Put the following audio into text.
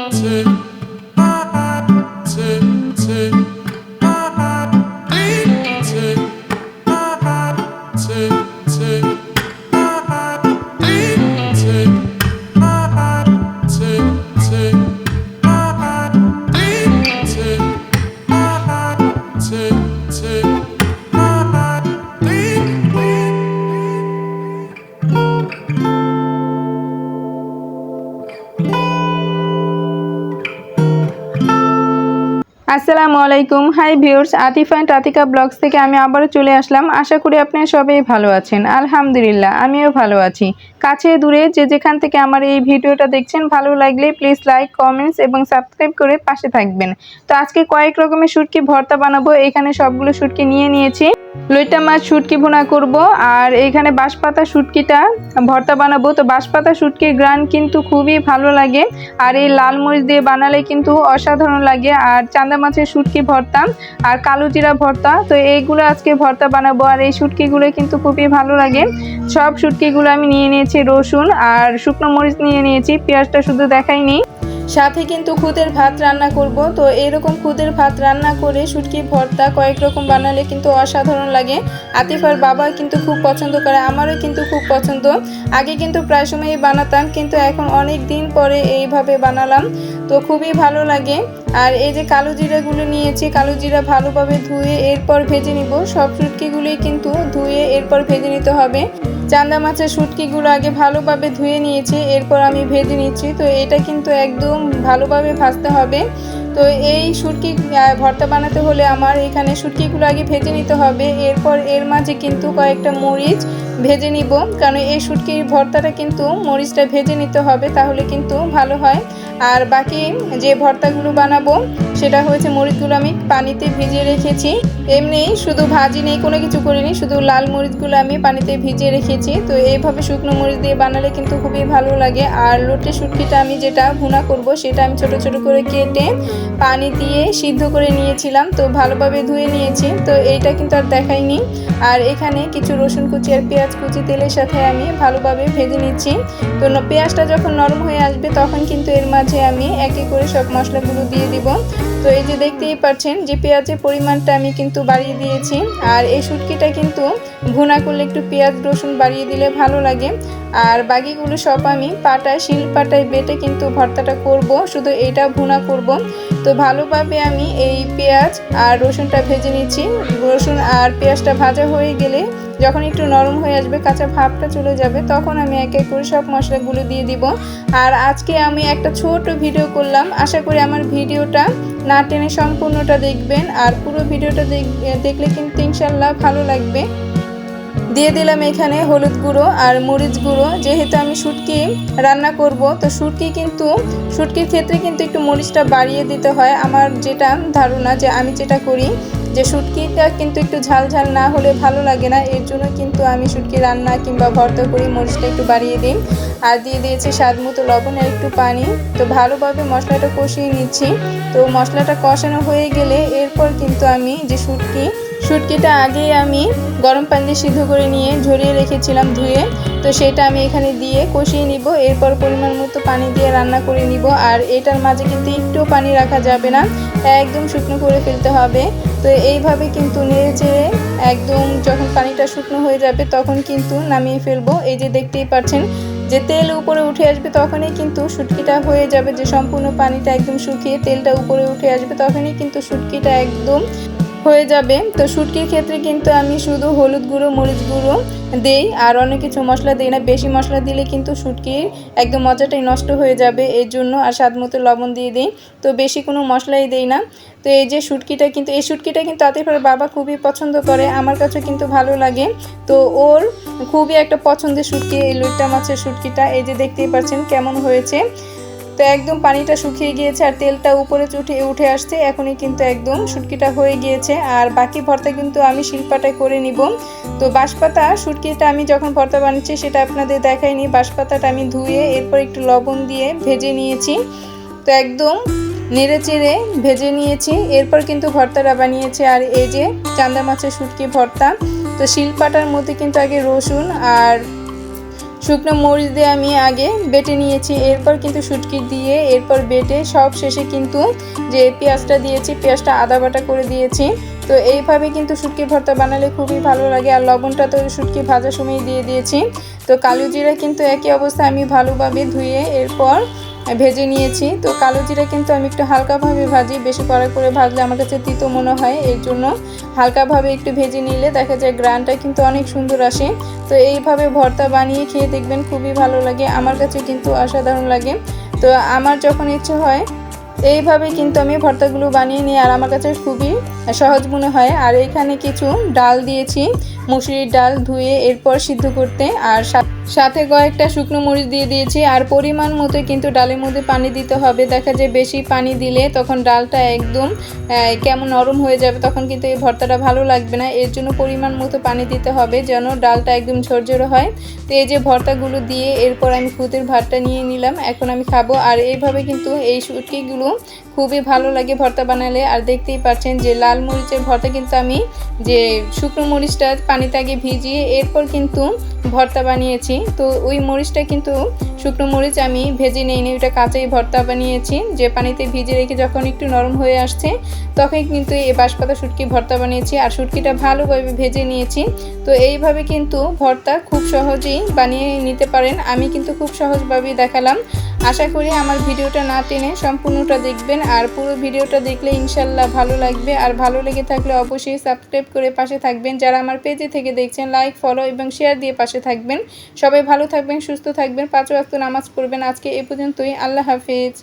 mountain. আসসালামু আলাইকুম। Hi viewers Atif and Atika vlogs থেকে আমি আবারও চলে আসলাম। আশা করি আপনারা সবাই ভালো আছেন। আলহামদুলিল্লাহ, আমিও ভালো আছি। কাছে দূরে যে যেখান থেকে আমার এই ভিডিওটা দেখছেন, ভালো লাগলে প্লিজ লাইক কমেন্টস এবং সাবস্ক্রাইব করে পাশে থাকবেন। তো আজকে কয়েক রকমের শুটকি ভর্তা বানাবো। এখানে সবগুলো শুটকি নিয়ে নিয়েছি। লইটা মাছ শুটকি ভুনা করব। আর এখানে বাঁশপাতা শুটকিটা ভর্তা বানাবো। তো বাঁশপাতা শুটকির গ্রান কিন্তু খুবই ভালো লাগে। আর এই লাল মরিচ দিয়ে বানালে কিন্তু অসাধারণ লাগে। আর চান্দা মাছের শুটকি ভর্তা আর কালো জিরা ভর্তা। তো এইগুলো আজকে ভর্তা বানাবো। আর এই শুটকিগুলো কিন্তু খুবই ভালো লাগে। সব শুটকিগুলো আমি নিয়ে নিয়েছি রসুন আর শুকনো মরিচ নিয়ে নিয়েছি। পেঁয়াজটা শুধু দেখাইনি। সাথে কিন্তু খুদের ভাত রান্না করব। তো এরকম খুদের ভাত রান্না করে শুটকি, ভর্তা, কয়েক রকম বানালে কিন্তু অসাধারণ লাগে। আতিফার বাবা কিন্তু খুব পছন্দ করে, আমারও কিন্তু খুব পছন্দ। আগে কিন্তু প্রায় সময়ই বানাতাম, কিন্তু এখন অনেক দিন পরে এইভাবে বানালাম। তো খুবই ভালো লাগে। আর এই যে কালো জিরাগুলো নিয়েছি, কালো জিরা ভালোভাবে ধুয়ে এরপর ভেজে নিব। সব শুটকিগুলোই কিন্তু ধুয়ে এরপর ভেজে নিতে হবে। চান্দা মাছের শুটকিগুলো আগে ভালোভাবে ধুয়ে নিয়েছি, এরপর আমি ভেজে নিচ্ছি। তো এটা কিন্তু একদম ভালোভাবে ভাজতে হবে। তো এই শুটকি ভর্তা বানাতে হলে আমার এখানে শুটকিগুলো আগে ভেজে নিতে হবে। এরপর এর মাঝে কিন্তু কয়েকটা মরিচ ভেজে নিব। কারণ এই শুটকির ভর্তাটা কিন্তু মরিচটা ভেজে নিতে হবে, তাহলে কিন্তু ভালো হয়। আর বাকি যে ভর্তাগুলো বানাবো, সেটা হয়েছে মরিচগুলো আমি পানিতে ভিজিয়ে রেখেছি। এমনি শুধু ভাজি নেই, কোনো কিছু করিনি, শুধু লাল মরিচগুলো আমি পানিতে ভিজিয়ে রেখেছি। তো এইভাবে শুকনো মরিচ দিয়ে বানালে কিন্তু খুবই ভালো লাগে। আর লোটে শুটকিটা আমি যেটা ভুনা করব, সেটা আমি ছোট ছোট করে কেটে পানি দিয়ে সিদ্ধ করে নিয়েছিলাম। তো ভালোভাবে ধুয়ে নিয়েছি। তো এইটা কিন্তু আর দেখাইনি। আর এখানে কিছু রসুন কুচি আর পেঁয়াজ কুচি তেলের সাথে আমি ভালোভাবে ভেজে নিচ্ছি। তো পেঁয়াজটা যখন নরম হয়ে আসবে, তখন কিন্তু এর মাঝে আমি একে করে সব মশলাগুলো দিয়ে দিব। তো এই যে দেখতেই পাচ্ছেন যে পেঁয়াজের পরিমাণটা আমি কিন্তু বাড়িয়ে দিয়েছি। আর এই শুটকিটা কিন্তু ভুনা করলে একটু পেঁয়াজ, রসুন বাড়িয়ে দিলে ভালো লাগে। আর বাকিগুলো সব আমি পাটায়, শিল পাটায় বেটে কিন্তু ভর্তাটা করব। শুধু এটা ভুনা করব। তো ভালোভাবে আমি এই পেঁয়াজ আর রসুনটা ভেজে নিচ্ছি। রসুন আর পেঁয়াজটা ভাজা হয়ে গেলে যখন একটু নরম হয়ে আসবে, কাঁচা ভাবটা চলে যাবে, তখন আমি এক এক করে সব মশলাগুলো দিয়ে দিব। আর আজকে আমি একটা ছোট ভিডিও করলাম। আশা করি আমার ভিডিওটা না টেনে সম্পূর্ণটা দেখবেন। আর পুরো ভিডিওটা দেখ- দেখলে কিন্তু ইনশাল্লাহ ভালো লাগবে। দিয়ে দিলাম এখানে হলুদ গুঁড়ো আর মরিচ গুঁড়ো। যেহেতু আমি শুটকি রান্না করব, তো শুটকি কিন্তু, শুটকির ক্ষেত্রে কিন্তু একটু মরিচটা বাড়িয়ে দিতে হয়। আমার যেটা ধারণা যে আমি যেটা করি, যে শুটকিটা কিন্তু একটু ঝাল ঝাল না হলে ভালো লাগে না। এর জন্য কিন্তু আমি শুটকি রান্না কিংবা ভর্তা করি, মরিচটা একটু বাড়িয়ে দিই। আর দিয়ে দিয়েছি স্বাদ মতো লবণ আর একটু পানি। তো ভালোভাবে মশলাটা কষিয়ে নিচ্ছি। তো মশলাটা কষানো হয়ে গেলে এরপর কিন্তু আমি যে শুটকি শুটকিটা আগেই আমি গরম পানি সিদ্ধ করে নিয়ে ঝরিয়ে রেখেছিলাম ধুয়ে। তো সেটা আমি এখানে দিয়ে কষিয়ে নিব, এরপর পরিমাণ মতো পানি দিয়ে রান্না করে নিব। আর এটার মাঝে কিন্তু একটু পানি রাখা যাবে না একদম শুকনো করে ফেলতে হবে। তো এইভাবে কিন্তু নেড়ে চেড়ে একদম যখন পানিটা শুকনো হয়ে যাবে তখন কিন্তু নামিয়ে ফেলব। এই যে দেখতেই পাচ্ছেন যে তেল উপরে উঠে আসবে তখনই কিন্তু শুটকিটা হয়ে যাবে, যে সম্পূর্ণ পানিটা একদম শুকিয়ে তেলটা উপরে উঠে আসবে তখনই কিন্তু শুটকিটা একদম হয়ে যাবে। তো শুটকির ক্ষেত্রে কিন্তু আমি শুধু হলুদ গুঁড়ো, মরিচ গুঁড়ো দেই। আর অনেক কিছু মশলা দিই না। বেশি মশলা দিলে কিন্তু শুটকির একদম মজাটাই নষ্ট হয়ে যাবে। এর জন্য আর স্বাদ মতো লবণ দিয়ে দিই। তো বেশি কোনো মশলাই দেই না। তো এই যে শুটকিটা কিন্তু, এই শুটকিটা কিন্তু আতিফার বাবা খুবই পছন্দ করে। আমার কাছে কিন্তু ভালো লাগে। তো ওর খুবই একটা পছন্দের শুটকি, এই লইট্টা মাছের শুটকিটা। এই যে দেখতেই পাচ্ছেন কেমন হয়েছে। তো একদম পানিটা শুকিয়ে গিয়েছে আর তেলটা উপরে উঠে উঠে আসছে, এখনই কিন্তু একদম শুটকিটা হয়ে গিয়েছে। আর বাকি ভর্তা কিন্তু আমি শিল্পাটায় করে নিব। তো বাঁশপাতা, শুটকিটা আমি যখন ভর্তা বানাচ্ছি সেটা আপনাদের দেখাইনি, বাঁশপাতাটা আমি ধুয়ে এরপর একটু লবণ দিয়ে ভেজে নিয়েছি। তো একদম নেড়ে চেড়ে ভেজে নিয়েছি, এরপর কিন্তু ভর্তাটা বানিয়েছে। আর এই যে চান্দা মাছের শুটকি ভর্তা, তো শিলপাটার মধ্যে কিন্তু আগে রসুন আর শুকনো মরিচ দিয়ে আমি আগে বেটে নিয়েছি, এরপর কিন্তু শুটকি দিয়ে, এরপর বেটে সব শেষে কিন্তু যে পেঁয়াজটা দিয়েছি, পেঁয়াজটা আদা বাটা করে দিয়েছি। তো এইভাবে কিন্তু শুটকি ভর্তা বানালে খুবই ভালো লাগে, আর লবণটা তো শুটকি ভাজার সময় দিয়ে দিয়েছি। তো কালো জিরা কিন্তু একই অবস্থায় আমি ভালোভাবে ধুয়ে এরপর ভেজে নিয়েছি। তো কালো জিরা কিন্তু আমি একটু হালকাভাবে ভাজি। বেশি কড়া করে ভাজলে আমার কাছে তিতো মনে হয়, এর জন্য হালকাভাবে একটু ভেজে নিলে দেখা যায় গ্রানটা কিন্তু অনেক সুন্দর আসে। তো এইভাবে ভর্তা বানিয়ে খেয়ে দেখবেন খুবই ভালো লাগে। আমার কাছে কিন্তু অসাধারণ লাগে। তো আমার যখন ইচ্ছে হয় এইভাবে কিন্তু আমি ভর্তাগুলো বানিয়ে নিই, আর আমার কাছে খুবই সহজ মনে হয়। আর এখানে কিছু ডাল দিয়েছি, মুসুরির ডাল ধুয়ে এরপর সিদ্ধ করতে, আর সাথে কয়েকটা শুকনো মরিচ দিয়ে দিয়েছি, আর পরিমাণ মতো কিন্তু ডালের মধ্যে পানি দিতে হবে। দেখা যায় বেশি পানি দিলে তখন ডালটা একদম কেমন নরম হয়ে যাবে, তখন কিন্তু এই ভর্তাটা ভালো লাগবে না। এর জন্য পরিমাণ মতো পানি দিতে হবে যেন ডালটা একদম ঝরঝরে হয়। তো এই যে ভর্তাগুলো দিয়ে এরপর আমি খুদের ভাতটা নিয়ে নিলাম, এখন আমি খাব। আর এইভাবে কিন্তু এই শুটকিগুলো খুবই ভালো লাগে ভর্তা বানালে। আর দেখতেই পাচ্ছেন যে লাল মরিচের ভর্তা কিন্তু আমি যে শুকনো মরিচটা পানিতে আগে ভিজিয়ে এরপর কিন্তু ভর্তা বানিয়েছি। তো ওই মরিচটা কিন্তু শুকনো মরিচ আমি ভেজে নিই ওটা কাঁচাই ভর্তা বানিয়েছি। যে পানিতে ভিজে রেখে যখন একটু নরম হয়ে আসছে তখন কিন্তু এই বাঁশপাতা শুটকি ভর্তা বানিয়েছি। আর শুটকিটা ভালোভাবে ভেজে নিয়েছি। তো এইভাবে কিন্তু ভর্তা খুব সহজেই বানিয়ে নিতে পারেন। আমি কিন্তু খুব সহজভাবেই দেখালাম। আশা করি আমার ভিডিওটা না টেনে সম্পূর্ণটা দেখবেন, আর পুরো ভিডিওটা দেখলে ইনশাল্লাহ ভালো লাগবে। আর ভালো লেগে থাকলে অবশ্যই সাবস্ক্রাইব করে পাশে থাকবেন। যারা আমার পেজে থেকে দেখছেন লাইক ফলো এবং শেয়ার দিয়ে পাশে থাকবেন। সবাই ভালো থাকবেন, সুস্থ থাকবেন, পাঁচ ওয়াক্ত নামাজ পড়বেন। আজকে এ পর্যন্তই। আল্লাহ হাফিজ।